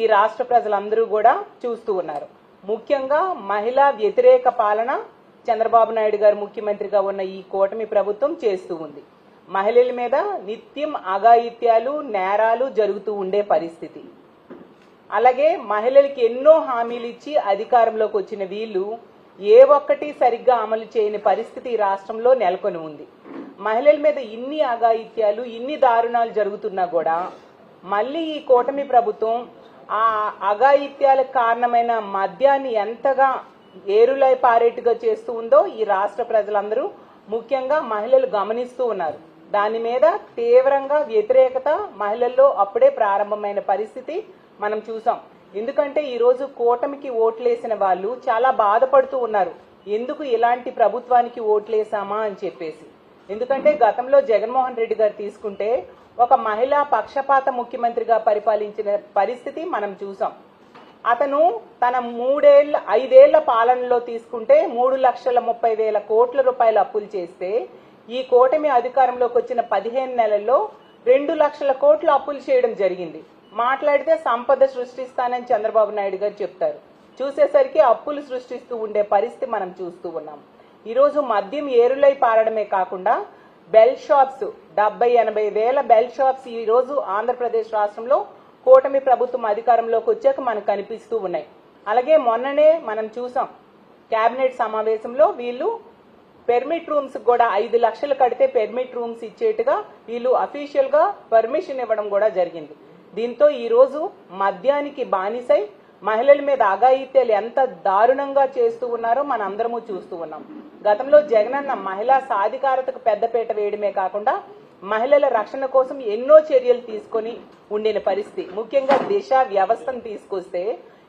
ఈ రాష్ట్ర ప్రజలందరూ కూడా చూస్తూ ఉన్నారు. ముఖ్యంగా మహిళా వ్యతిరేక పాలన చంద్రబాబు నాయుడు గారు ముఖ్యమంత్రిగా ఉన్న ఈ కూటమి ప్రభుత్వం చేస్తూ ఉంది. మహిళల మీద నిత్యం అఘాయిత్యాలు నేరాలు జరుగుతూ ఉండే పరిస్థితి. అలాగే మహిళలకి ఎన్నో హామీలు ఇచ్చి అధికారంలోకి వచ్చిన వీళ్ళు ఏ ఒక్కటి సరిగ్గా అమలు చేయని పరిస్థితి ఈ రాష్ట్రంలో నెలకొని ఉంది. మహిళల మీద ఇన్ని అఘాయిత్యాలు ఇన్ని దారుణాలు జరుగుతున్నా కూడా మళ్ళీ ఈ కూటమి ప్రభుత్వం ఆ అఘాయిత్యాలకు కారణమైన మద్యాన్ని ఎంతగా ఏరులై పారేట్టుగా చేస్తూ ఉందో ఈ రాష్ట్ర ప్రజలందరూ ముఖ్యంగా మహిళలు గమనిస్తూ ఉన్నారు. దాని మీద తీవ్రంగా వ్యతిరేకత మహిళల్లో అప్పుడే ప్రారంభమైన పరిస్థితి మనం చూసాం. ఎందుకంటే ఈరోజు కూటమికి ఓట్లేసిన వాళ్ళు చాలా బాధపడుతూ ఉన్నారు. ఎందుకు ఇలాంటి ప్రభుత్వానికి ఓట్లేసామా అని చెప్పేసి. ఎందుకంటే గతంలో జగన్మోహన్ రెడ్డి గారు తీసుకుంటే ఒక మహిళా పక్షపాత ముఖ్యమంత్రిగా పరిపాలించిన పరిస్థితి మనం చూసాం. అతను తన మూడేళ్ళ ఐదేళ్ళ పాలనలో తీసుకుంటే మూడు లక్షల ముప్పై వేల కోట్ల రూపాయల అప్పులు చేస్తే ఈ కూటమి అధికారంలోకి వచ్చిన పదిహేను నెలల్లో రెండు లక్షల కోట్ల అప్పులు చేయడం జరిగింది. మాట్లాడితే సంపద సృష్టిస్తానని చంద్రబాబు నాయుడు గారు చెప్తారు. చూసేసరికి అప్పులు సృష్టిస్తూ ఉండే పరిస్థితి మనం చూస్తూ ఉన్నాం. ఈరోజు మద్యం ఏరులై పారడమే కాకుండా బెల్ షాప్స్ డెబ్బై ఎనభై వేల బెల్ షాప్స్ ఈ రోజు ఆంధ్రప్రదేశ్ రాష్ట్రంలో కూటమి ప్రభుత్వం అధికారంలోకి వచ్చాక మనకు కనిపిస్తూ ఉన్నాయి. అలాగే మొన్ననే మనం చూసాం కేబినెట్ సమావేశంలో వీళ్ళు పెర్మిట్ రూమ్స్ కూడా ఐదు లక్షలు కడితే పెర్మిట్ రూమ్స్ ఇచ్చేట్టుగా వీళ్ళు అఫీషియల్గా పర్మిషన్ ఇవ్వడం కూడా జరిగింది. దీంతో ఈ రోజు మద్యానికి బానిసై మహిళల మీద అఘాయిత్యాలు ఎంత దారుణంగా చేస్తూ ఉన్నారో మన అందరము చూస్తూ ఉన్నాం. గతంలో జగనన్న మహిళా సాధికారతకు పెద్దపీట వేయడమే కాకుండా మహిళల రక్షణ కోసం ఎన్నో చర్యలు తీసుకొని ఉండిన పరిస్థితి. ముఖ్యంగా దిశ వ్యవస్థను తీసుకొస్తే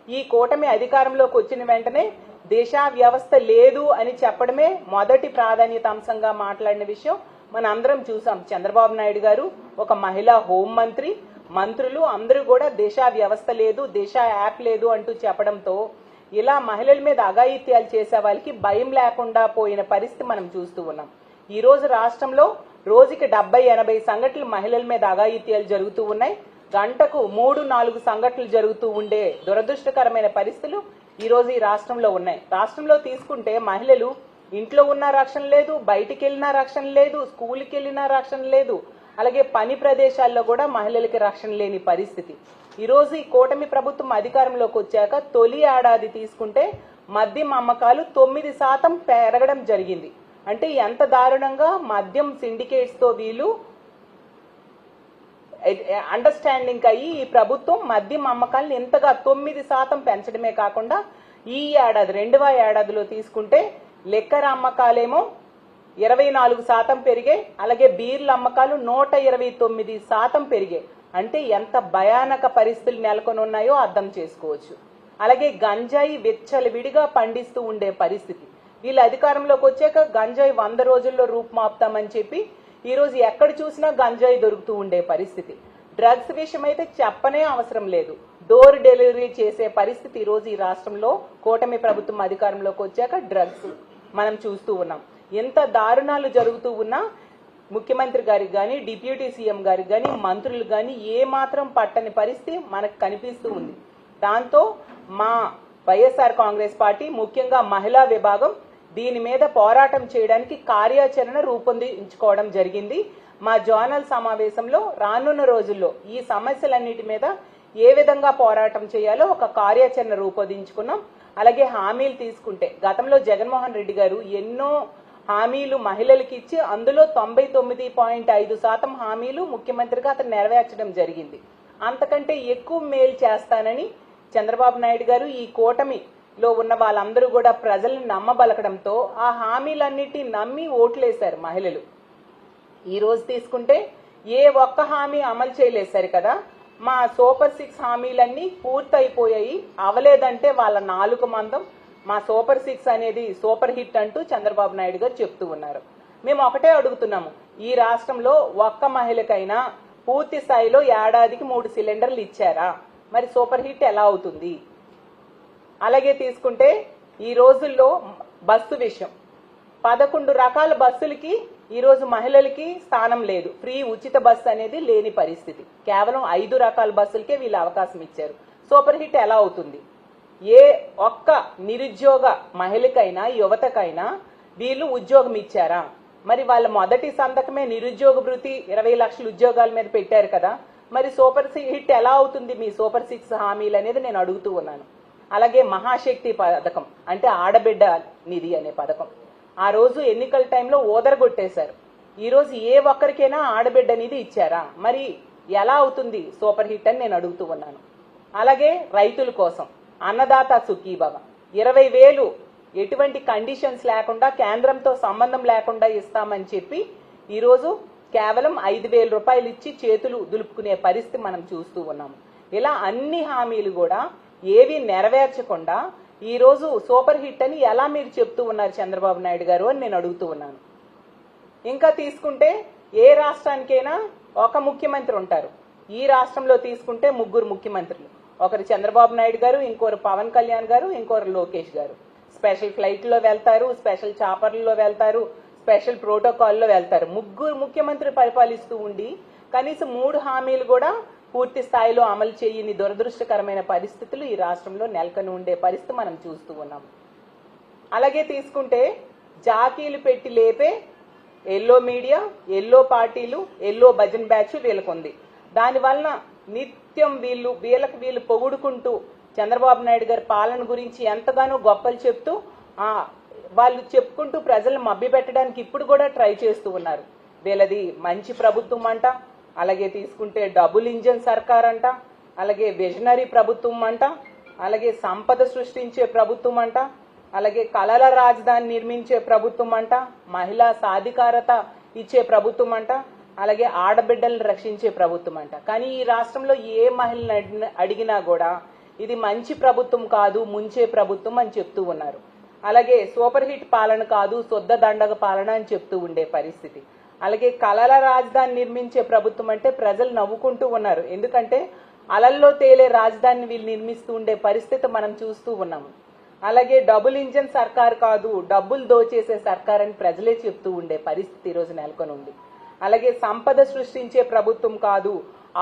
ఈ కూటమి అధికారంలోకి వచ్చిన వెంటనే దిశ వ్యవస్థ లేదు అని చెప్పడమే మొదటి ప్రాధాన్యత అంశంగా మాట్లాడిన విషయం మన అందరం చూసాం. చంద్రబాబు నాయుడు గారు ఒక మహిళా హోం మంత్రి మంత్రులు అందరూ కూడా దేశ వ్యవస్థ లేదు దిశ యాప్ లేదు అంటూ చెప్పడంతో ఇలా మహిళల మీద అఘాయిత్యాలు చేసే వాళ్ళకి భయం లేకుండా పోయిన పరిస్థితి మనం చూస్తూ ఉన్నాం. ఈ రోజు రాష్ట్రంలో రోజుకి డెబ్బై ఎనభై సంఘటనలు మహిళల మీద అఘాయిత్యాలు జరుగుతూ ఉన్నాయి. గంటకు మూడు నాలుగు సంఘటనలు జరుగుతూ ఉండే దురదృష్టకరమైన పరిస్థితులు ఈ రోజు ఈ రాష్ట్రంలో ఉన్నాయి. రాష్ట్రంలో తీసుకుంటే మహిళలు ఇంట్లో ఉన్న రక్షణ లేదు బయటికి వెళ్ళినా రక్షణ లేదు స్కూల్కి వెళ్ళినా రక్షణ లేదు అలాగే పని ప్రదేశాల్లో కూడా మహిళలకి రక్షణ లేని పరిస్థితి. ఈరోజు ఈ కూటమి ప్రభుత్వం అధికారంలోకి వచ్చాక తొలి ఏడాది తీసుకుంటే మద్యం అమ్మకాలు తొమ్మిది శాతం పెరగడం జరిగింది. అంటే ఎంత దారుణంగా మద్యం సిండికేట్స్తో వీళ్ళు అండర్స్టాండింగ్ అయ్యి ఈ ప్రభుత్వం మద్యం అమ్మకాలను ఇంతగా తొమ్మిది శాతం పెంచడమే కాకుండా ఈ ఏడాది రెండవ ఏడాదిలో తీసుకుంటే లెక్కర అమ్మకాలేమో ఇరవై నాలుగు శాతం పెరిగాయి అలాగే బీర్ల అమ్మకాలు నూట ఇరవై తొమ్మిది శాతం పెరిగాయి అంటే ఎంత భయానక పరిస్థితులు నెలకొని ఉన్నాయో అర్థం చేసుకోవచ్చు. అలాగే గంజాయి విచ్చలవిడిగా పండిస్తూ ఉండే పరిస్థితి. వీళ్ళు అధికారంలోకి వచ్చాక గంజాయి వంద రోజుల్లో రూపుమాపుతామని చెప్పి ఈరోజు ఎక్కడ చూసినా గంజాయి దొరుకుతూ ఉండే పరిస్థితి. డ్రగ్స్ విషయం అయితే చెప్పనే అవసరం లేదు. డోర్ డెలివరీ చేసే పరిస్థితి ఈరోజు రోజు ఈ రాష్ట్రంలో కూటమి ప్రభుత్వం అధికారంలోకి వచ్చాక డ్రగ్స్ మనం చూస్తూ ఉన్నాం. ఎంత దారుణాలు జరుగుతూ ఉన్నా ముఖ్యమంత్రి గారికి కానీ డిప్యూటీ సీఎం గారికి కానీ మంత్రులు కానీ ఏమాత్రం పట్టని పరిస్థితి మనకు కనిపిస్తూ ఉంది. దాంతో మా వైఎస్ఆర్ కాంగ్రెస్ పార్టీ ముఖ్యంగా మహిళా విభాగం దీని మీద పోరాటం చేయడానికి కార్యాచరణ రూపొందించుకోవడం జరిగింది. మా జోనల్ సమావేశంలో రానున్న రోజుల్లో ఈ సమస్యలన్నిటి మీద ఏ విధంగా పోరాటం చేయాలో ఒక కార్యాచరణ రూపొందించుకున్నాం. అలాగే హామీలు తీసుకుంటే గతంలో జగన్మోహన్ రెడ్డి గారు ఎన్నో హామీలు మహిళలకు ఇచ్చి అందులో తొంభై తొమ్మిది పాయింట్ ఐదు శాతం హామీలు ముఖ్యమంత్రిగా అతను నెరవేర్చడం జరిగింది. అంతకంటే ఎక్కువ మేలు చేస్తానని చంద్రబాబు నాయుడు గారు ఈ కూటమిలో ఉన్న వాళ్ళందరూ కూడా ప్రజల్ని నమ్మబలకడంతో ఆ హామీలన్నిటి నమ్మి ఓట్లేశారు మహిళలు. ఈ రోజు తీసుకుంటే ఏ ఒక్క హామీ అమలు చేయలేశారు కదా మా సూపర్ సిక్స్ హామీలన్నీ పూర్తయిపోయాయి. అవలేదంటే వాళ్ళ నాలుగు మందం మా సూపర్ సిక్స్ అనేది సూపర్ హిట్ అంటూ చంద్రబాబు నాయుడు గారు చెప్తూ ఉన్నారు. మేము ఒకటే అడుగుతున్నాము. ఈ రాష్ట్రంలో ఒక్క మహిళకైనా పూర్తి స్థాయిలో ఏడాదికి మూడు సిలిండర్లు ఇచ్చారా? మరి సూపర్ హిట్ ఎలా అవుతుంది? అలాగే తీసుకుంటే ఈ రోజుల్లో బస్సు విషయం. పదకొండు రకాల బస్సులకి ఈరోజు మహిళలకి స్థానం లేదు. ఫ్రీ ఉచిత బస్సు అనేది లేని పరిస్థితి. కేవలం ఐదు రకాల బస్సులకే వీళ్ళు అవకాశం ఇచ్చారు. సూపర్ హిట్ ఎలా అవుతుంది? ఏ ఒక్క నిరుద్యోగ మహిళకైనా యువతకైనా వీళ్ళు ఉద్యోగం ఇచ్చారా మరి వాళ్ళ మొదటి సంతకమే నిరుద్యోగ భృతి ఇరవై లక్షల ఉద్యోగాల మీద పెట్టారు కదా. మరి సూపర్ హిట్ ఎలా అవుతుంది మీ సూపర్ సిక్స్ హామీలు అనేది నేను అడుగుతూ ఉన్నాను. అలాగే మహాశక్తి పథకం అంటే ఆడబిడ్డ నిధి అనే పథకం. ఆ రోజు ఎన్నికల టైంలో ఓదరగొట్టేశారు ఈరోజు ఏ ఒక్కరికైనా ఆడబిడ్డ నిధి ఇచ్చారా? మరి ఎలా అవుతుంది సూపర్ హిట్ అని నేను అడుగుతూ ఉన్నాను. అలాగే రైతుల కోసం. అన్నదాత సుఖీభవ ఇరవై వేలు ఎటువంటి కండిషన్స్ లేకుండా కేంద్రంతో సంబంధం లేకుండా ఇస్తామని చెప్పి ఈరోజు కేవలం ఐదు వేల రూపాయలు ఇచ్చి చేతులు దులుపుకునే పరిస్థితి మనం చూస్తూ ఉన్నాము ఇలా అన్ని హామీలు కూడా ఏవి నెరవేర్చకుండా ఈరోజు సూపర్ హిట్ అని ఎలా మీరు చెప్తూ ఉన్నారు చంద్రబాబు నాయుడు గారు అని నేను అడుగుతూ ఉన్నాను. ఇంకా తీసుకుంటే ఏ రాష్ట్రానికైనా ఒక ముఖ్యమంత్రి ఉంటారు. ఈ రాష్ట్రంలో తీసుకుంటే ముగ్గురు ముఖ్యమంత్రులు. ఒకరు చంద్రబాబు నాయుడు గారు ఇంకోరు పవన్ కళ్యాణ్ గారు ఇంకోరు లోకేష్ గారు. స్పెషల్ ఫ్లైట్లో వెళ్తారు స్పెషల్ చాపర్లలో వెళ్తారు స్పెషల్ ప్రోటోకాల్లో వెళ్తారు. ముగ్గురు ముఖ్యమంత్రి పరిపాలిస్తూ ఉండి కనీసం మూడు హామీలు కూడా పూర్తి స్థాయిలో అమలు చేయని దురదృష్టకరమైన పరిస్థితులు ఈ రాష్ట్రంలో నెలకొని ఉండే పరిస్థితి మనం చూస్తూ ఉన్నాం. అలాగే తీసుకుంటే జాకీలు పెట్టి లేపే ఎల్లో మీడియా ఎల్లో పార్టీలు ఎల్లో భజన్ బ్యాచ్ వీళ్ళకుంది. దానివల్ల దానివలన నిత్యం వీళ్ళు వీళ్ళకి వీళ్ళు పొగుడుకుంటూ చంద్రబాబు నాయుడు గారి పాలన గురించి ఎంతగానో గొప్పలు చెప్తూ వాళ్ళు చెప్పుకుంటూ ప్రజలను మభ్యపెట్టడానికి ఇప్పుడు కూడా ట్రై చేస్తూ ఉన్నారు. వీళ్ళది మంచి ప్రభుత్వం అంట అలాగే తీసుకుంటే డబుల్ ఇంజన్ సర్కార్ అంట అలాగే విజనరీ ప్రభుత్వం అంట అలాగే సంపద సృష్టించే ప్రభుత్వం అంట అలాగే కళల రాజధాని నిర్మించే ప్రభుత్వం అంట మహిళా సాధికారత ఇచ్చే ప్రభుత్వం అంట అలాగే ఆడబిడ్డలను రక్షించే ప్రభుత్వం అంట. కానీ ఈ రాష్ట్రంలో ఏ మహిళను అడిగినా- అడిగినా కూడా ఇది మంచి ప్రభుత్వం కాదు ముంచే ప్రభుత్వం అని చెప్తూ ఉన్నారు. అలాగే సూపర్ హిట్ పాలన కాదు శుద్ధ దండగ పాలన అని చెప్తూ ఉండే పరిస్థితి. అలాగే కళల రాజధాని నిర్మించే ప్రభుత్వం అంటే ప్రజలు నవ్వుకుంటూ ఉన్నారు. ఎందుకంటే అలల్లో తేలే రాజధానిని వీళ్ళు నిర్మిస్తూ ఉండే పరిస్థితి మనం చూస్తూ ఉన్నాము. అలాగే డబుల్ ఇంజన్ సర్కార్ కాదు డబ్బులు దోచేసే సర్కార్ అని ప్రజలే చెప్తూ ఉండే పరిస్థితి ఈరోజు నెలకొని ఉంది అలాగే సంపద సృష్టించే ప్రభుత్వం కాదు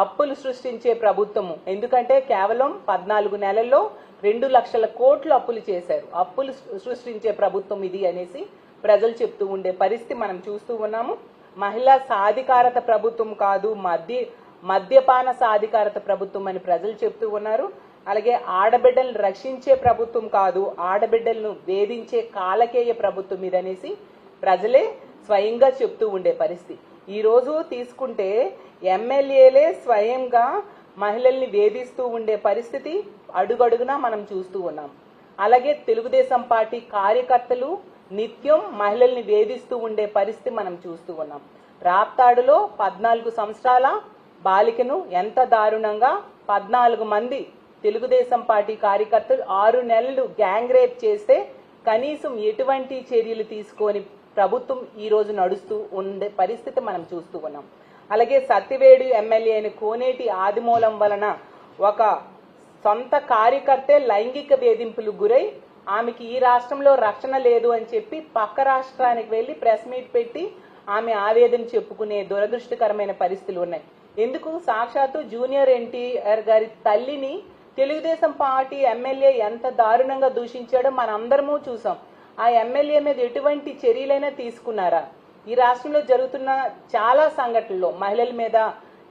అప్పులు సృష్టించే ప్రభుత్వము. ఎందుకంటే కేవలం పద్నాలుగు నెలల్లో రెండు లక్షల కోట్లు అప్పులు చేశారు. అప్పులు సృష్టించే ప్రభుత్వం ఇది అనేసి ప్రజలు చెప్తూ ఉండే పరిస్థితి మనం చూస్తూ ఉన్నాము. మహిళా సాధికారత ప్రభుత్వం కాదు మద్య మద్యపాన సాధికారత ప్రభుత్వం అని ప్రజలు చెప్తూ ఉన్నారు. అలాగే ఆడబిడ్డలను రక్షించే ప్రభుత్వం కాదు ఆడబిడ్డలను వేధించే కాలకేయ ప్రభుత్వం ఇదనేసి ప్రజలే స్వయంగా చెప్తూ ఉండే పరిస్థితి. ఈరోజు తీసుకుంటే ఎమ్మెల్యేలే స్వయంగా మహిళల్ని వేధిస్తూ ఉండే పరిస్థితి అడుగడుగునా మనం చూస్తూ ఉన్నాం. అలాగే తెలుగుదేశం పార్టీ కార్యకర్తలు నిత్యం మహిళల్ని వేధిస్తూ ఉండే పరిస్థితి మనం చూస్తూ ఉన్నాం. రాప్తాడులో పద్నాలుగు సంవత్సరాల బాలికను ఎంత దారుణంగా పద్నాలుగు మంది తెలుగుదేశం పార్టీ కార్యకర్తలు ఆరు నెలలు గ్యాంగ్ రేప్ చేస్తే కనీసం ఎటువంటి చర్యలు తీసుకొని ప్రభుత్వం ఈ రోజు నడుస్తూ ఉండే పరిస్థితి మనం చూస్తూ ఉన్నాం. అలాగే సత్తివేడు ఎమ్మెల్యే అయిన కోనేటి ఆదిమూలం వలన ఒక సొంత కార్యకర్తే లైంగిక వేధింపులు గురై ఆమెకి ఈ రాష్ట్రంలో రక్షణ లేదు అని చెప్పి పక్క రాష్ట్రానికి వెళ్ళి ప్రెస్ మీట్ పెట్టి ఆమె ఆవేదన చెప్పుకునే దురదృష్టకరమైన పరిస్థితులు ఉన్నాయి. ఎందుకు? సాక్షాత్తు జూనియర్ ఎన్టీఆర్ గారి తల్లిని తెలుగుదేశం పార్టీ ఎమ్మెల్యే ఎంత దారుణంగా దూషించాడో మనందరము చూసాం. ఆ ఎమ్మెల్యే మీద ఎటువంటి చర్యలైనా తీసుకున్నారా? ఈ రాష్ట్రంలో జరుగుతున్న చాలా సంఘటనల్లో మహిళల మీద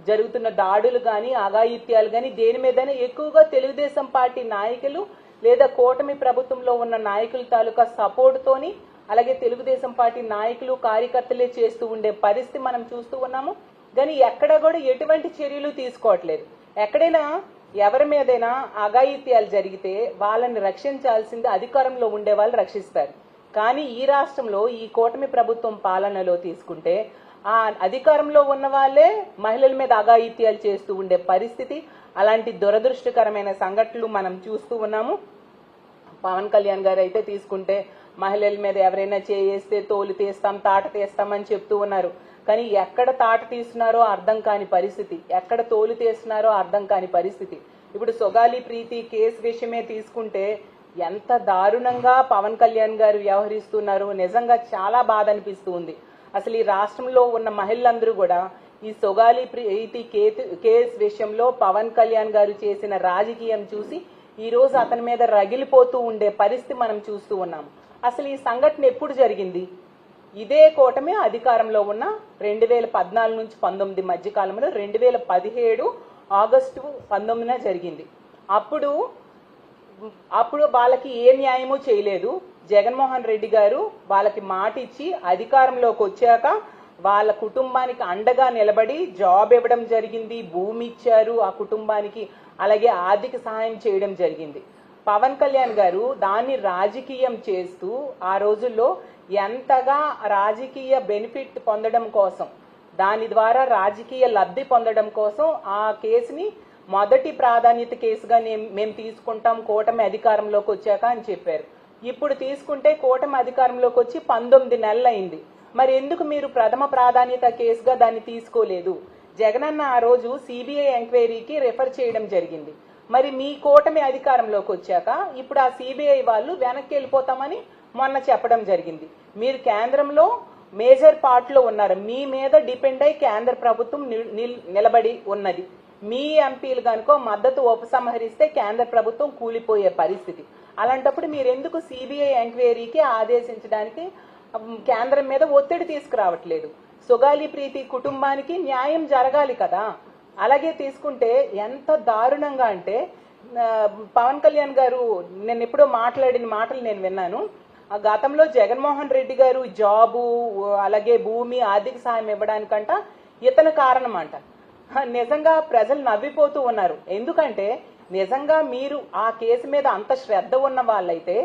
జరుగుతున్న దాడులు కానీ అఘాయిత్యాలు కానీ దేని మీదైనా ఎక్కువగా తెలుగుదేశం పార్టీ నాయకులు లేదా కూటమి ప్రభుత్వంలో ఉన్న నాయకుల తాలూకా సపోర్ట్తోని అలాగే తెలుగుదేశం పార్టీ నాయకులు కార్యకర్తలే చేస్తూ ఉండే పరిస్థితి మనం చూస్తూ ఉన్నాము. కానీ ఎక్కడ కూడా ఎటువంటి చర్యలు తీసుకోవట్లేదు. ఎక్కడైనా ఎవరి మీదైనా అఘాయిత్యాలు జరిగితే వాళ్ళని రక్షించాల్సింది అధికారంలో ఉండే వాళ్ళు రక్షిస్తారు. కానీ ఈ రాష్ట్రంలో ఈ కూటమి ప్రభుత్వం పాలనలో తీసుకుంటే ఆ అధికారంలో ఉన్న వాళ్ళే మహిళల మీద అఘాయిత్యాలు చేస్తూ ఉండే పరిస్థితి అలాంటి దురదృష్టకరమైన సంఘటనలు మనం చూస్తూ ఉన్నాము. పవన్ కళ్యాణ్ గారు అయితే తీసుకుంటే మహిళల మీద ఎవరైనా చేయేస్తే తోలు తీస్తాం తాట తీస్తామని చెప్తూ ఉన్నారు. కానీ ఎక్కడ తాట తీస్తున్నారో అర్థం కాని పరిస్థితి ఎక్కడ తోలు తీస్తున్నారో అర్థం కాని పరిస్థితి. ఇప్పుడు సొగాలి ప్రీతి కేసు విషయమే తీసుకుంటే ఎంత దారుణంగా పవన్ కళ్యాణ్ గారు వ్యవహరిస్తున్నారు నిజంగా చాలా బాధ అనిపిస్తూ ఉంది అసలు ఈ రాష్ట్రంలో ఉన్న మహిళలందరూ కూడా ఈ సొగాలి ప్రీతి కేసు విషయంలో పవన్ కళ్యాణ్ గారు చేసిన రాజకీయం చూసి ఈ రోజు అతని మీద రగిలిపోతూ ఉండే పరిస్థితి మనం చూస్తూ ఉన్నాం. అసలు ఈ సంఘటన ఎప్పుడు జరిగింది? ఇదే కూటమి అధికారంలో ఉన్న రెండు వేల పద్నాలుగు నుంచి పంతొమ్మిది మధ్యకాలంలో రెండు వేల పదిహేడు ఆగస్టు పంతొమ్మిదిన జరిగింది. అప్పుడు అప్పుడు వాళ్ళకి ఏ న్యాయమూ చేయలేదు. జగన్మోహన్ రెడ్డి గారు వాళ్ళకి మాట ఇచ్చి అధికారంలోకి వచ్చాక వాళ్ళ కుటుంబానికి అండగా నిలబడి జాబ్ ఇవ్వడం జరిగింది భూమి ఇచ్చారు ఆ కుటుంబానికి అలాగే ఆర్థిక సహాయం చేయడం జరిగింది. పవన్ కళ్యాణ్ గారు దాన్ని రాజకీయం చేస్తూ ఆ రోజుల్లో ఎంతగా రాజకీయ బెనిఫిట్ పొందడం కోసం దాని ద్వారా రాజకీయ లబ్ధి పొందడం కోసం ఆ కేసుని మొదటి ప్రాధాన్యత కేసుగా మేము తీసుకుంటాం కూటమి అధికారంలోకి వచ్చాక అని చెప్పారు. ఇప్పుడు తీసుకుంటే కూటమి అధికారంలోకి వచ్చి పంతొమ్మిది నెలలు అయింది మరి ఎందుకు మీరు ప్రథమ ప్రాధాన్యత కేసుగా దాన్ని తీసుకోలేదు? జగనన్న ఆ రోజు సిబిఐ ఎంక్వైరీకి రిఫర్ చేయడం జరిగింది. మరి మీ కూటమి అధికారంలోకి వచ్చాక ఇప్పుడు ఆ సిబిఐ వాళ్ళు వెనక్కి వెళ్ళిపోతామని మొన్న చెప్పడం జరిగింది. మీరు కేంద్రంలో మేజర్ పార్ట్లో ఉన్నారు. మీ మీద డిపెండ్ అయి కేంద్ర ప్రభుత్వం నిల్- నిల్- నిలబడి ఉన్నది. మీ ఎంపీలు కనుక మద్దతు ఉపసంహరిస్తే కేంద్ర ప్రభుత్వం కూలిపోయే పరిస్థితి. అలాంటప్పుడు మీరు ఎందుకు సిబిఐ ఎంక్వైరీకి ఆదేశించడానికి కేంద్రం మీద ఒత్తిడి తీసుకురావట్లేదు? సుగాలి ప్రీతి కుటుంబానికి న్యాయం జరగాలి కదా. అలాగే తీసుకుంటే ఎంత దారుణంగా అంటే పవన్ కళ్యాణ్ గారు నేను ఎప్పుడో మాట్లాడిన మాటలు నేను విన్నాను. ఆ గతంలో జగన్మోహన్ రెడ్డి గారు జాబు అలాగే భూమి ఆర్థిక సాయం ఇవ్వడానికంట ఇతను కారణం అంట నిజంగా ప్రజలు నవ్విపోతూ ఉన్నారు. ఎందుకంటే నిజంగా మీరు ఆ కేసు మీద అంత శ్రద్ధ ఉన్న వాళ్ళైతే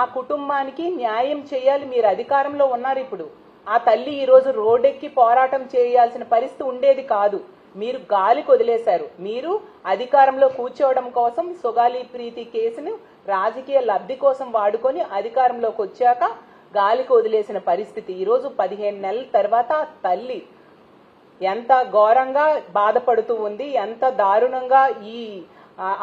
ఆ కుటుంబానికి న్యాయం చేయాలి మీరు అధికారంలో ఉన్నారు ఇప్పుడు. ఆ తల్లి ఈరోజు రోడ్డెక్కి పోరాటం చేయాల్సిన పరిస్థితి ఉండేది కాదు. మీరు గాలికి వదిలేశారు మీరు అధికారంలో కూర్చోవడం కోసం సుగాలి ప్రీతి కేసును రాజకీయ లబ్ధి కోసం వాడుకొని అధికారంలోకి వచ్చాక గాలికి వదిలేసిన పరిస్థితి. ఈరోజు పదిహేను నెలల తర్వాత తల్లి ఎంత ఘోరంగా బాధపడుతూ ఉంది ఎంత దారుణంగా ఈ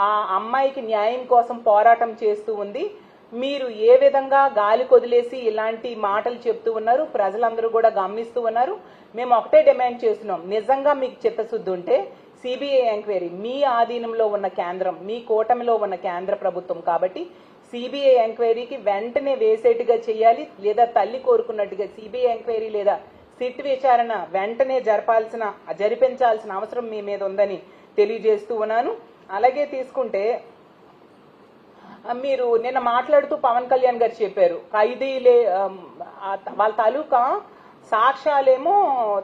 ఆ అమ్మాయికి న్యాయం కోసం పోరాటం చేస్తూ ఉంది. మీరు ఏ విధంగా గాలి కొదిలేసి ఇలాంటి మాటలు చెప్తూ ఉన్నారు ప్రజలందరూ కూడా గమనిస్తూ ఉన్నారు. మేము ఒకటే డిమాండ్ చేస్తున్నాం. నిజంగా మీకు చిత్తశుద్ధి ఉంటే సిబిఐ ఎంక్వైరీ మీ ఆధీనంలో ఉన్న కేంద్రం మీ కూటమిలో ఉన్న కేంద్ర ప్రభుత్వం కాబట్టి సిబిఐ ఎంక్వైరీకి వెంటనే వేసేట్టుగా చేయాలి లేదా తల్లి కోరుకున్నట్టుగా సిబిఐ ఎంక్వైరీ లేదా సిట్ విచారణ వెంటనే జరపాల్సిన జరిపించాల్సిన అవసరం మీ మీద ఉందని తెలియజేస్తూ ఉన్నాను. అలాగే తీసుకుంటే మీరు నిన్న మాట్లాడుతూ పవన్ కళ్యాణ్ గారు చెప్పారు. ఖైదీలే వాళ్ళ తాలూకా సాక్ష్యాలేమో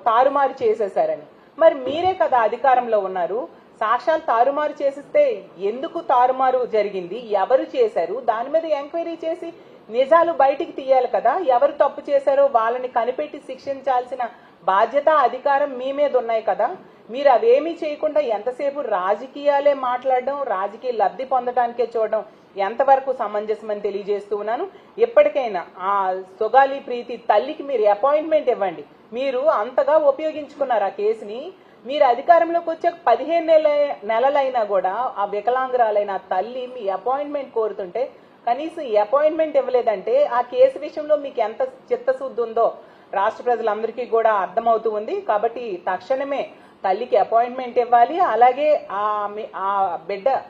తారుమారు చేసేశారని. మరి మీరే కదా అధికారంలో ఉన్నారు. సాక్ష్యాలు తారుమారు చేసిస్తే ఎందుకు తారుమారు జరిగింది? ఎవరు చేశారు? దాని మీద ఎంక్వైరీ చేసి నిజాలు బయటికి తీయాలి కదా. ఎవరు తప్పు చేశారో వాళ్ళని కనిపెట్టి శిక్షించాల్సిన బాధ్యత అధికారం మీ మీద ఉన్నాయి కదా. మీరు అవేమీ చేయకుండా ఎంతసేపు రాజకీయాలే మాట్లాడడం రాజకీయ లబ్ధి పొందడానికే చూడడం ఎంతవరకు సమంజసమని తెలియజేస్తూ ఉన్నాను. ఎప్పటికైనా ఆ సొగాలి ప్రీతి తల్లికి మీరు అపాయింట్మెంట్ ఇవ్వండి. మీరు అంతగా ఉపయోగించుకున్నారు ఆ కేసుని. మీరు అధికారంలోకి వచ్చే పదిహేను నెల నెలలైనా కూడా ఆ వికలాంగురాలైన తల్లి మీ అపాయింట్మెంట్ కోరుతుంటే కనీసం ఈ అపాయింట్మెంట్ ఇవ్వలేదంటే ఆ కేసు విషయంలో మీకు ఎంత చిత్తశుద్ధి ఉందో రాష్ట్ర ప్రజలందరికీ కూడా అర్థమవుతూ ఉంది. కాబట్టి తక్షణమే తల్లికి అపాయింట్మెంట్ ఇవ్వాలి. అలాగే ఆ మీ- ఆ బిడ్డ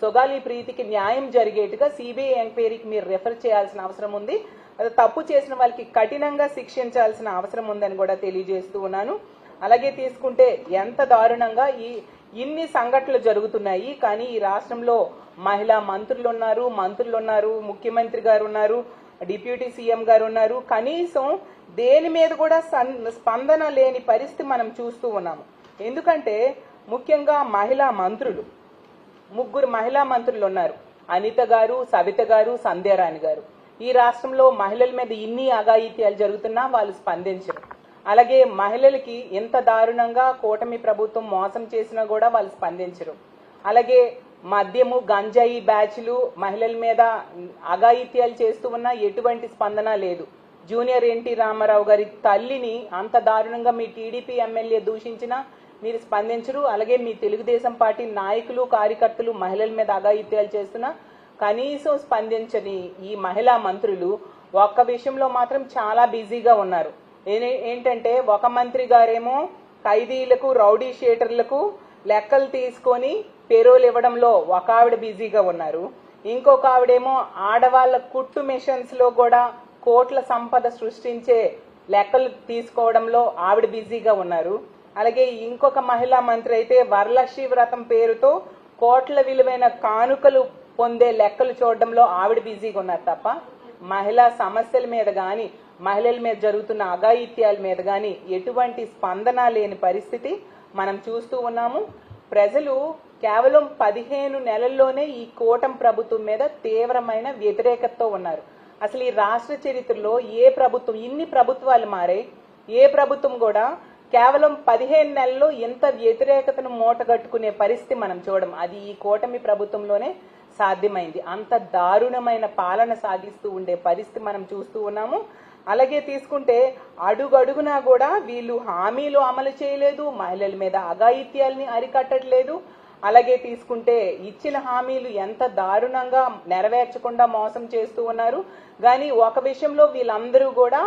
సొగాలి ప్రీతికి న్యాయం జరిగేట్టుగా సిబిఐ ఎంక్వైరీకి మీరు రెఫర్ చేయాల్సిన అవసరం ఉంది. తప్పు చేసిన వాళ్ళకి కఠినంగా శిక్షించాల్సిన అవసరం ఉందని కూడా తెలియజేస్తూ ఉన్నాను. అలాగే తీసుకుంటే ఎంత దారుణంగా ఈ ఇన్ని సంఘటనలు జరుగుతున్నాయి. కానీ ఈ రాష్ట్రంలో మహిళా మంత్రులు ఉన్నారు మంత్రులు ఉన్నారు ముఖ్యమంత్రి గారు ఉన్నారు డిప్యూటీ సీఎం గారు ఉన్నారు. కనీసం దేని మీద కూడా స్పందన లేని పరిస్థితి మనం చూస్తూ ఉన్నాము. ఎందుకంటే ముఖ్యంగా మహిళా మంత్రులు ముగ్గురు మహిళా మంత్రులు ఉన్నారు. అనిత గారు సవిత గారు సంధ్యారాణి గారు. ఈ రాష్ట్రంలో మహిళల మీద ఇన్ని అఘాయిత్యాలు జరుగుతున్నా వాళ్ళు స్పందించరు. అలాగే మహిళలకి ఎంత దారుణంగా కూటమి ప్రభుత్వం మోసం చేసినా కూడా వాళ్ళు స్పందించరు. అలాగే మద్యము గంజాయి బ్యాచ్లు మహిళల మీద అఘాయిత్యాలు చేస్తూ ఉన్నా ఎటువంటి స్పందన లేదు. జూనియర్ ఎన్టీ రామారావు గారి తల్లిని అంత దారుణంగా మీ టీడీపీ ఎమ్మెల్యే దూషించినా మీరు స్పందించరు. అలాగే మీ తెలుగుదేశం పార్టీ నాయకులు కార్యకర్తలు మహిళల మీద అఘాయిత్యాలు చేస్తున్నా కనీసం స్పందించని ఈ మహిళా మంత్రులు ఒక్క విషయంలో మాత్రం చాలా బిజీగా ఉన్నారు. ఏ- ఏంటంటే ఒక మంత్రి గారేమో ఖైదీలకు రౌడీ షీటర్లకు లెక్కలు తీసుకొని పెరోలు ఇవ్వడంలో ఒక ఆవిడ బిజీగా ఉన్నారు. ఇంకొక ఆవిడేమో ఆడవాళ్ళ కుట్టు మిషన్స్లో కూడా కోట్ల సంపద సృష్టించే లెక్కలు తీసుకోవడంలో ఆవిడ బిజీగా ఉన్నారు. అలాగే ఇంకొక మహిళా మంత్రి అయితే వరలక్ష్మి వ్రతం పేరుతో కోట్ల విలువైన కానుకలు పొందే లెక్కలు చూడడంలో ఆవిడ బిజీగా ఉన్నారు తప్ప మహిళా సమస్యల మీద కానీ మహిళల మీద జరుగుతున్న అఘాయిత్యాల మీద కానీ ఎటువంటి స్పందన లేని పరిస్థితి మనం చూస్తూ ఉన్నాము. ప్రజలు కేవలం పదిహేను నెలల్లోనే ఈ కూటమి ప్రభుత్వం మీద తీవ్రమైన వ్యతిరేకతతో ఉన్నారు. అసలు ఈ రాష్ట్ర చరిత్రలో ఏ ప్రభుత్వం ఇన్ని ప్రభుత్వాలు మారాయి ఏ ప్రభుత్వం కూడా కేవలం పదిహేను నెలల్లో ఎంత వ్యతిరేకతను మూటగట్టుకునే పరిస్థితి మనం చూడడం. అది ఈ కూటమి ప్రభుత్వంలోనే సాధ్యమైంది. అంత దారుణమైన పాలన సాగిస్తూ ఉండే పరిస్థితి మనం చూస్తూ ఉన్నాము. అలాగే తీసుకుంటే అడుగడుగునా కూడా వీళ్ళు హామీలు అమలు చేయలేదు మహిళల మీద అఘాయిత్యాల్ని అరికట్టట్లేదు. అలాగే తీసుకుంటే ఇచ్చిన హామీలు ఎంత దారుణంగా నెరవేర్చకుండా మోసం చేస్తూ ఉన్నారు. కానీ ఒక విషయంలో వీళ్ళందరూ కూడా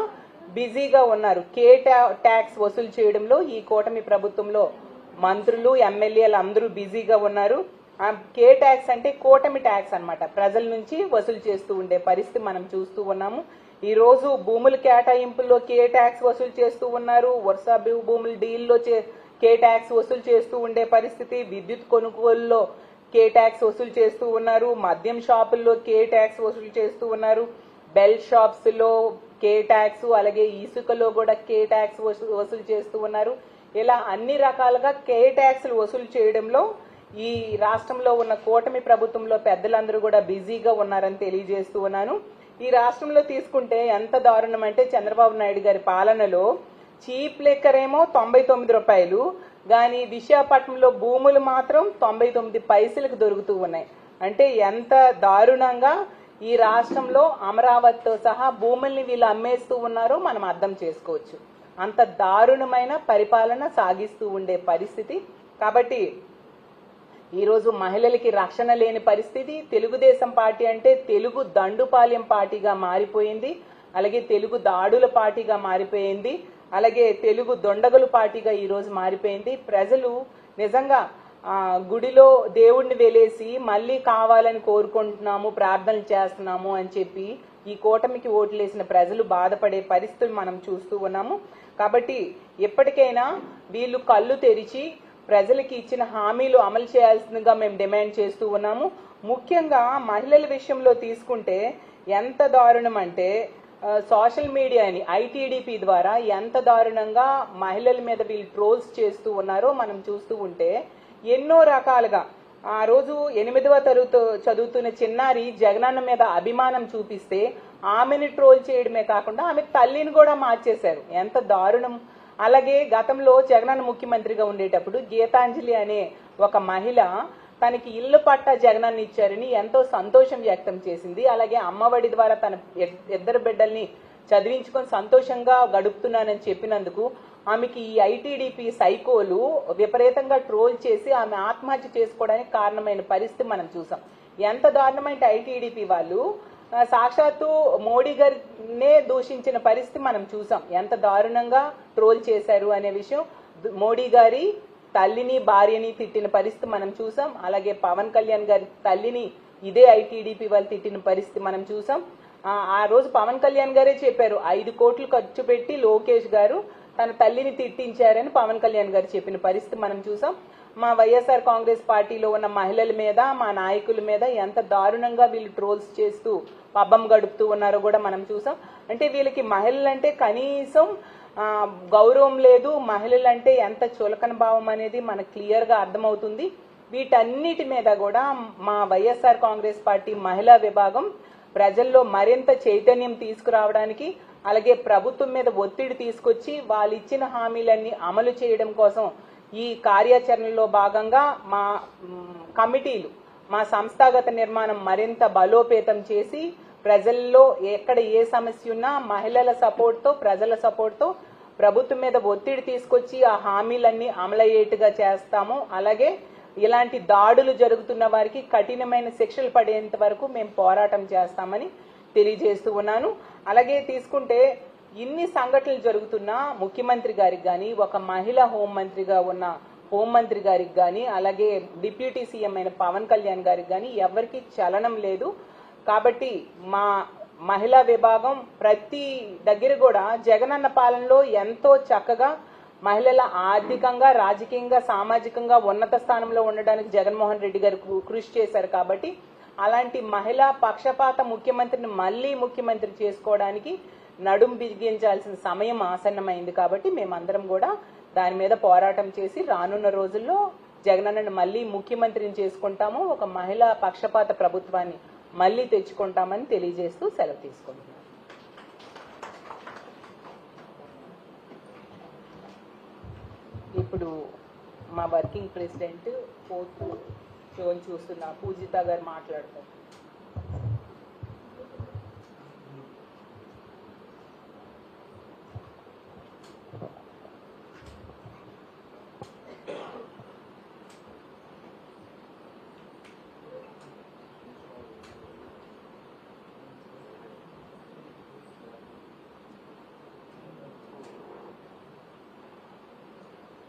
బిజీగా ఉన్నారు. కే ట్యాక్స్ వసూలు చేయడంలో ఈ కూటమి ప్రభుత్వంలో మంత్రులు ఎమ్మెల్యేలు అందరూ బిజీగా ఉన్నారు. కే ట్యాక్స్ అంటే కూటమి ట్యాక్స్ అన్నమాట. ప్రజల నుంచి వసూలు చేస్తూ ఉండే పరిస్థితి మనం చూస్తూ ఉన్నాము. ఈ రోజు భూముల కేటాయింపుల్లో కే ట్యాక్స్ వసూలు చేస్తూ ఉన్నారు. వరుస భూముల డీల్లో చే- కే ట్యాక్స్ వసూలు చేస్తూ ఉండే పరిస్థితి. విద్యుత్ కొనుగోలులో కే ట్యాక్స్ వసూలు చేస్తూ ఉన్నారు. మద్యం షాపుల్లో కే ట్యాక్స్ వసూలు చేస్తూ ఉన్నారు. బెల్ షాప్స్లో కే ట్యాక్స్ అలాగే ఇసుకలో కూడా కే ట్యాక్స్ వసూలు చేస్తూ ఉన్నారు. ఇలా అన్ని రకాలుగా కే ట్యాక్స్లు వసూలు చేయడంలో ఈ రాష్ట్రంలో ఉన్న కూటమి ప్రభుత్వంలో పెద్దలందరూ కూడా బిజీగా ఉన్నారని తెలియజేస్తూ ఉన్నాను. ఈ రాష్ట్రంలో తీసుకుంటే ఎంత దారుణం అంటే చంద్రబాబు నాయుడు గారి పాలనలో చీప్ లెక్కర్ ఏమో తొంభై తొమ్మిది రూపాయలు కానీ విశాఖపట్నంలో భూములు మాత్రం తొంభై తొమ్మిది పైసలకు దొరుకుతూ ఉన్నాయి. అంటే ఎంత దారుణంగా ఈ రాష్ట్రంలో అమరావతితో సహా భూముల్ని వీళ్ళు అమ్మేస్తూ ఉన్నారో మనం అర్థం చేసుకోవచ్చు. అంత దారుణమైన పరిపాలన సాగిస్తూ ఉండే పరిస్థితి. కాబట్టి ఈరోజు మహిళలకి రక్షణ లేని పరిస్థితి. తెలుగుదేశం పార్టీ అంటే తెలుగు దండుపాలెం పార్టీగా మారిపోయింది. అలాగే తెలుగు దాడుల పార్టీగా మారిపోయింది. అలాగే తెలుగు దొండగలు పార్టీగా ఈరోజు మారిపోయింది. ప్రజలు నిజంగా గుడిలో దేవుణ్ణి వెలేసి మళ్ళీ కావాలని కోరుకుంటున్నాము ప్రార్థనలు చేస్తున్నాము అని చెప్పి ఈ కూటమికి ఓట్లేసిన ప్రజలు బాధపడే పరిస్థితులు మనం చూస్తూ ఉన్నాము. కాబట్టి ఎప్పటికైనా వీళ్ళు కళ్ళు తెరిచి ప్రజలకి ఇచ్చిన హామీలు అమలు చేయాల్సిందిగా మేము డిమాండ్ చేస్తూ ఉన్నాము. ముఖ్యంగా మహిళల విషయంలో తీసుకుంటే ఎంత దారుణం అంటే సోషల్ మీడియాని ఐటీడీపీ ద్వారా ఎంత దారుణంగా మహిళల మీద వీళ్ళు ట్రోల్స్ చేస్తూ ఉన్నారో మనం చూస్తూ ఉంటే ఎన్నో రకాలుగా. ఆ రోజు ఎనిమిదవ తరగతి చదువుతున్న చిన్నారి జగనన్న మీద అభిమానం చూపిస్తే ఆమెని ట్రోల్ చేయడమే కాకుండా ఆమె తల్లిని కూడా మార్చేశారు. ఎంత దారుణం. అలాగే గతంలో జగనన్న ముఖ్యమంత్రిగా ఉండేటప్పుడు గీతాంజలి అనే ఒక మహిళ తనకి ఇల్లు పట్టా జగనన్న ఇచ్చారని ఎంతో సంతోషం వ్యక్తం చేసింది. అలాగే అమ్మఒడి ద్వారా తన ఇద్దరు బిడ్డల్ని చదివించుకొని సంతోషంగా గడుపుతున్నానని చెప్పినందుకు ఆమెకి ఈ ఐటీడీపీ సైకోలు విపరీతంగా ట్రోల్ చేసి ఆమె ఆత్మహత్య చేసుకోవడానికి కారణమైన పరిస్థితి మనం చూసాం. ఎంత దారుణమైన ఐటీడీపీ వాళ్ళు? సాక్షాత్తు మోడీ గారినే దూషించిన పరిస్థితి మనం చూసాం. ఎంత దారుణంగా ట్రోల్ చేశారు అనే విషయం మోడీ గారి తల్లిని భార్యని తిట్టిన పరిస్థితి మనం చూసాం. అలాగే పవన్ కళ్యాణ్ గారి తల్లిని ఇదే ఐటీడీపీ వాళ్ళు తిట్టిన పరిస్థితి మనం చూసాం. ఆ రోజు పవన్ కళ్యాణ్ గారే చెప్పారు ఐదు కోట్లు ఖర్చు పెట్టి లోకేష్ గారు తన తల్లిని తిట్టించారని పవన్ కళ్యాణ్ గారు చెప్పిన పరిస్థితి మనం చూసాం. మా వైఎస్ఆర్ కాంగ్రెస్ పార్టీలో ఉన్న మహిళల మీద మా నాయకుల మీద ఎంత దారుణంగా వీళ్ళు ట్రోల్స్ చేస్తూ పబ్బం గడుపుతూ ఉన్నారో కూడా మనం చూసాం. అంటే వీళ్ళకి మహిళలంటే కనీసం గౌరవం లేదు. మహిళలంటే ఎంత చులకన భావం అనేది మనకు క్లియర్గా అర్థమవుతుంది. వీటన్నిటి మీద కూడా మా వైఎస్ఆర్ కాంగ్రెస్ పార్టీ మహిళా విభాగం ప్రజల్లో మరింత చైతన్యం తీసుకురావడానికి అలాగే ప్రభుత్వం మీద ఒత్తిడి తీసుకొచ్చి వాళ్ళు ఇచ్చిన హామీలన్నీ అమలు చేయడం కోసం ఈ కార్యాచరణలో భాగంగా మా కమిటీలు మా సంస్థాగత నిర్మాణం మరింత బలోపేతం చేసి ప్రజల్లో ఎక్కడ ఏ సమస్య ఉన్నా మహిళల సపోర్ట్తో ప్రజల సపోర్ట్తో ప్రభుత్వం మీద ఒత్తిడి తీసుకొచ్చి ఆ హామీలన్నీ అమలయ్యేట్టుగా చేస్తాము. అలాగే ఇలాంటి దాడులు జరుగుతున్న వారికి కఠినమైన శిక్షలు పడేంత వరకు మేము పోరాటం చేస్తామని తెలియజేస్తూ ఉన్నాను. అలాగే తీసుకుంటే ఇన్ని సంఘటనలు జరుగుతున్నా ముఖ్యమంత్రి గారికి కానీ ఒక మహిళ హోంమంత్రిగా ఉన్న హోంమంత్రి గారికి కానీ అలాగే డిప్యూటీ సీఎం అయిన పవన్ కళ్యాణ్ గారికి కానీ ఎవరికి చలనం లేదు. కాబట్టి మా మహిళా విభాగం ప్రతి దగ్గర కూడా జగనన్న పాలనలో ఎంతో చక్కగా మహిళల ఆర్థికంగా రాజకీయంగా సామాజికంగా ఉన్నత స్థానంలో ఉండడానికి జగన్మోహన్ రెడ్డి గారు కృషి చేశారు కాబట్టి అలాంటి మహిళా పక్షపాత ముఖ్యమంత్రిని మళ్ళీ ముఖ్యమంత్రి చేసుకోవడానికి నడుం బిగించాల్సిన సమయం ఆసన్నమైంది కాబట్టి మేమందరం కూడా దాని మీద పోరాటం చేసి రానున్న రోజుల్లో జగనన్నను మళ్ళీ ముఖ్యమంత్రిని చేసుకుంటాము. ఒక మహిళా పక్షపాత ప్రభుత్వాన్ని మళ్ళీ తెచ్చుకుంటామని తెలియజేస్తూ సెలవు తీసుకుంటున్నాను ఇప్పుడు మా వర్కింగ్ ప్రెసిడెంట్ ఫోర్త్ షోని చూస్తున్న పూజిత గారు మాట్లాడతారు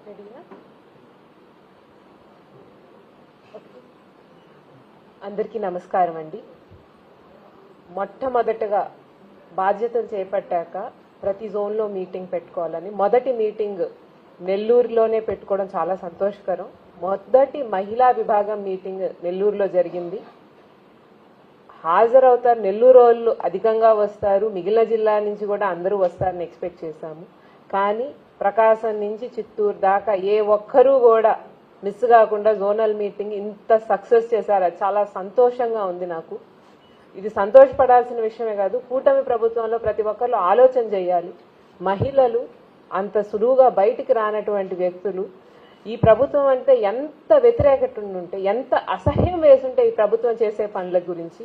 రెడీనా అందరికీ నమస్కారం అండి. మొట్టమొదటగా బాధ్యతలు చేపట్టాక ప్రతి జోన్లో మీటింగ్ పెట్టుకోవాలని మొదటి మీటింగ్ నెల్లూరులోనే పెట్టుకోవడం చాలా సంతోషకరం. మొదటి మహిళా విభాగం మీటింగ్ నెల్లూరులో జరిగింది. హాజరవుతారు నెల్లూరు వాళ్ళు అధికంగా వస్తారు మిగిలిన జిల్లా నుంచి కూడా అందరూ వస్తారని ఎక్స్పెక్ట్ చేశాము. కానీ ప్రకాశం నుంచి చిత్తూరు దాకా ఏ ఒక్కరూ కూడా మిస్ కాకుండా జోనల్ మీటింగ్ ఇంత సక్సెస్ చేశారా. అది చాలా సంతోషంగా ఉంది నాకు. ఇది సంతోషపడాల్సిన విషయమే కాదు కూటమి ప్రభుత్వంలో ప్రతి ఒక్కరు ఆలోచన చేయాలి. మహిళలు అంత సులువుగా బయటికి రానటువంటి వ్యక్తులు ఈ ప్రభుత్వం అంటే ఎంత వ్యతిరేకత ఉంటే ఎంత అసహ్యం వేసుంటే ఈ ప్రభుత్వం చేసే పనుల గురించి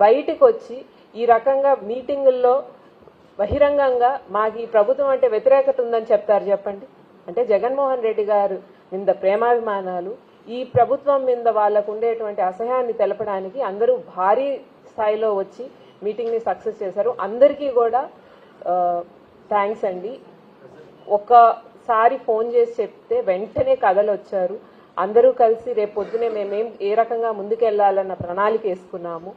బయటికి వచ్చి ఈ రకంగా మీటింగుల్లో బహిరంగంగా మాకు ఈ ప్రభుత్వం అంటే వ్యతిరేకత ఉందని చెప్తారు చెప్పండి. అంటే జగన్మోహన్ రెడ్డి గారు మీద ప్రేమాభిమానాలు ఈ ప్రభుత్వం మీద వాళ్ళకు ఉండేటువంటి అసహ్యాన్ని తెలపడానికి అందరూ భారీ స్థాయిలో వచ్చి మీటింగ్ని సక్సెస్ చేశారు. అందరికీ కూడా థ్యాంక్స్ అండి. ఒక్కసారి ఫోన్ చేసి చెప్తే వెంటనే కథలు వచ్చారు. అందరూ కలిసి రేపు పొద్దునే మేమేం ఏ రకంగా ముందుకెళ్ళాలన్న ప్రణాళిక వేసుకున్నాము.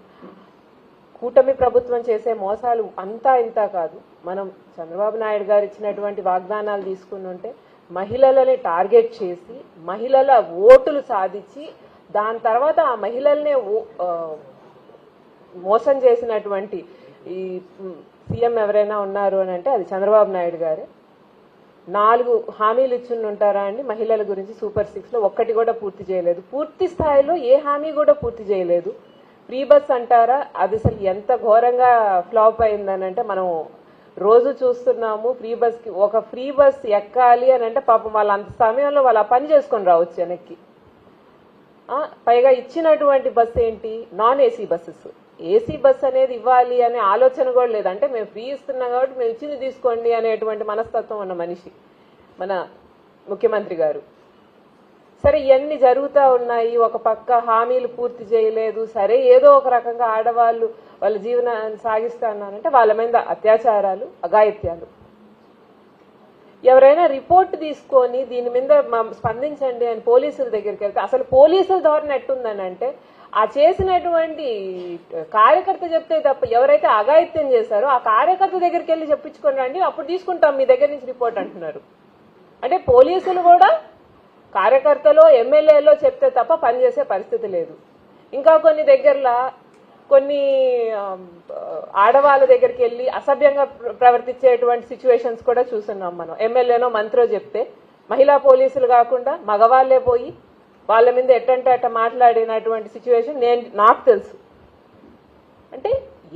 కూటమి ప్రభుత్వం చేసే మోసాలు అంతా ఇంత కాదు. మనం చంద్రబాబు నాయుడు గారు ఇచ్చినటువంటి వాగ్దానాలు తీసుకుని ఉంటే మహిళలని టార్గెట్ చేసి మహిళల ఓటులు సాధించి దాని తర్వాత ఆ మహిళల్నే ఓ- మోసం చేసినటువంటి ఈ సీఎం ఎవరైనా ఉన్నారు అని అంటే అది చంద్రబాబు నాయుడు గారే. నాలుగు హామీలు ఇచ్చి ఉంటారా అండి? మహిళల గురించి సూపర్ సిక్స్లో ఒక్కటి కూడా పూర్తి చేయలేదు. పూర్తి స్థాయిలో ఏ హామీ కూడా పూర్తి చేయలేదు. ఫ్రీ బస్ అంటారా? అది అసలు ఎంత ఘోరంగా ఫ్లాప్ అయిందని అంటే మనం రోజు చూస్తున్నాము ఫ్రీ బస్కి ఒక ఫ్రీ బస్ ఎక్కాలి అని అంటే పాపం వాళ్ళ అంత సమయంలో వాళ్ళు పని చేసుకొని రావచ్చు వెనక్కి. పైగా ఇచ్చినటువంటి బస్ ఏంటి? Non AC buses. AC bus అనేది ఇవ్వాలి అనే ఆలోచన కూడా లేదు. అంటే మేము ఫ్రీ ఇస్తున్నాం కాబట్టి మేము ఇచ్చింది తీసుకోండి అనేటువంటి మనస్తత్వం ఉన్న మనిషి మన ముఖ్యమంత్రి గారు. సరే ఇవన్నీ జరుగుతూ ఉన్నాయి ఒక పక్క హామీలు పూర్తి చేయలేదు సరే ఏదో ఒక రకంగా ఆడవాళ్ళు వాళ్ళ జీవనాన్ని సాగిస్తా ఉన్నారంటే వాళ్ళ మీద అత్యాచారాలు అఘాయిత్యాలు. ఎవరైనా రిపోర్ట్ తీసుకొని దీని మీద స్పందించండి అని పోలీసుల దగ్గరికి వెళ్తే అసలు పోలీసుల ధోరణి ఎట్టుందని అంటే ఆ చేసినటువంటి కార్యకర్త చెప్తే తప్ప ఎవరైతే అఘాయిత్యం చేశారో ఆ కార్యకర్త దగ్గరికి వెళ్ళి చెప్పించుకొని రండి అప్పుడు తీసుకుంటాం మీ దగ్గర నుంచి రిపోర్ట్ అంటున్నారు. అంటే పోలీసులు కూడా కార్యకర్తలో ఎమ్మెల్యేలో చెప్తే తప్ప పనిచేసే పరిస్థితి లేదు. ఇంకా కొన్ని దగ్గరలో కొన్ని ఆడవాళ్ళ దగ్గరికి వెళ్ళి అసభ్యంగా ప్రవర్తించేటువంటి సిచ్యువేషన్స్ కూడా చూస్తున్నాం మనం. ఎమ్మెల్యేనో మంత్రో చెప్తే మహిళా పోలీసులు కాకుండా మగవాళ్ళే పోయి వాళ్ళ మీద ఎట్టంటే అట్ట మాట్లాడినటువంటి సిచ్యువేషన్ నేను నాకు తెలుసు. అంటే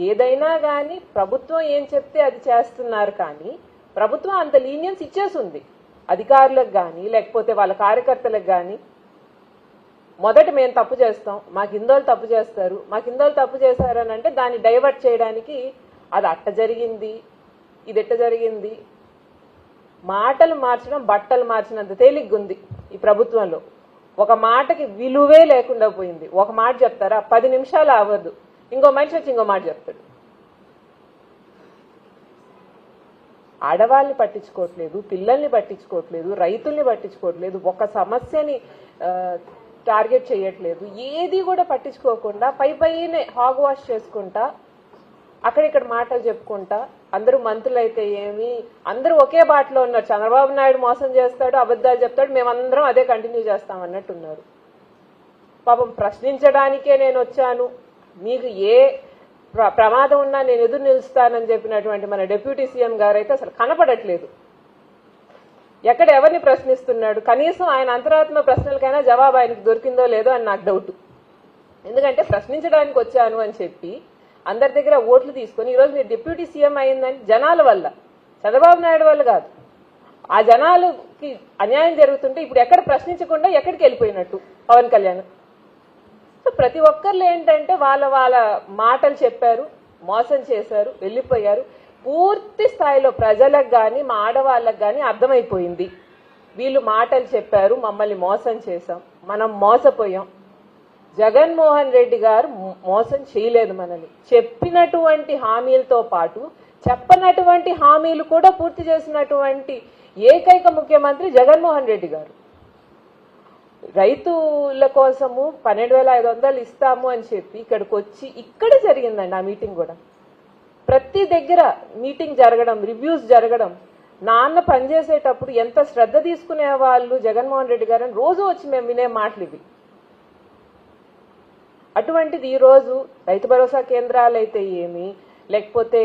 ఏదైనా కానీ ప్రభుత్వం ఏం చెప్తే అది చేస్తున్నారు కానీ ప్రభుత్వం అంత లీనియన్స్ ఇచ్చేసింది అధికారులకు కానీ లేకపోతే వాళ్ళ కార్యకర్తలకు కానీ మొదట మేము తప్పు చేస్తాం మా కిందోళ్ళు తప్పు చేస్తారు మా కిందోళ్ళు తప్పు చేశారని అంటే దాన్ని డైవర్ట్ చేయడానికి అది అట్ట జరిగింది ఇది ఎట్ట జరిగింది. మాటలు మార్చడం బట్టలు మార్చినంత తేలిగ్గుంది ఈ ప్రభుత్వంలో. ఒక మాటకి విలువే లేకుండా పోయింది. ఒక మాట చెప్తారా? పది నిమిషాలు అవ్వదు ఇంకో మనిషి వచ్చి ఇంకో మాట చెప్తాడు. ఆడవాళ్ళని పట్టించుకోవట్లేదు పిల్లల్ని పట్టించుకోవట్లేదు రైతుల్ని పట్టించుకోవట్లేదు ఒక సమస్యని టార్గెట్ చేయట్లేదు. ఏది కూడా పట్టించుకోకుండా పై పైనే హాగ్ వాష్ చేసుకుంటా అక్కడిక్కడ మాటలు చెప్పుకుంటా అందరూ మంత్రులు అయితే ఏమి అందరూ ఒకే బాటలో ఉన్నారు. చంద్రబాబు నాయుడు మోసం చేస్తాడు అబద్ధాలు చెప్తాడు మేమందరం అదే కంటిన్యూ చేస్తాం అన్నట్టున్నారు పాపం ప్రశ్నించడానికే నేను వచ్చాను. మీకు ఏ ప్రమాదం ఉన్నా నేను ఎదురు నిలుస్తానని చెప్పినటువంటి మన డిప్యూటీ సీఎం గారు అయితే అసలు కనపడట్లేదు. ఎక్కడ ఎవరిని ప్రశ్నిస్తున్నాడు? కనీసం ఆయన అంతరాత్మ ప్రశ్నలకైనా జవాబు ఆయనకు దొరికిందో లేదో అని నాకు డౌట్. ఎందుకంటే ప్రశ్నించడానికి వచ్చాను అని చెప్పి అందరి దగ్గర ఓట్లు తీసుకొని ఈరోజు మీరు డిప్యూటీ సీఎం అయిందని జనాల వల్ల చంద్రబాబు నాయుడు వల్ల కాదు. ఆ జనాలకి అన్యాయం జరుగుతుంటే ఇప్పుడు ఎక్కడ ప్రశ్నించకుండా ఎక్కడికి వెళ్ళిపోయినట్టు పవన్ కళ్యాణ్? ప్రతి ఒక్కళ్ళు ఏంటంటే వాళ్ళ వాళ్ళ మాటలు చెప్పారు మోసం చేశారు వెళ్ళిపోయారు. పూర్తి స్థాయిలో ప్రజలకు కానీ మా ఆడవాళ్ళకు కానీ అర్థమైపోయింది. వీళ్ళు మాటలు చెప్పారు మమ్మల్ని మోసం చేశాం మనం మోసపోయాం. జగన్మోహన్ రెడ్డి గారు మోసం చేయలేదు మనల్ని. చెప్పినటువంటి హామీలతో పాటు చెప్పనటువంటి హామీలు కూడా పూర్తి చేసినటువంటి ఏకైక ముఖ్యమంత్రి జగన్మోహన్ రెడ్డి గారు. రైతుల కోసము పన్నెండు వేల ఐదు వందలు ఇస్తాము అని చెప్పి ఇక్కడికి వచ్చి ఇక్కడ జరిగిందండి ఆ మీటింగ్ కూడా. ప్రతి దగ్గర మీటింగ్ జరగడం రివ్యూస్ జరగడం నాన్న పనిచేసేటప్పుడు ఎంత శ్రద్ధ తీసుకునే వాళ్ళు జగన్మోహన్ రెడ్డి గారు రోజు వచ్చి మేము వినే మాటలు ఇవి. అటువంటిది ఈరోజు రైతు భరోసా కేంద్రాలు అయితే ఏమి లేకపోతే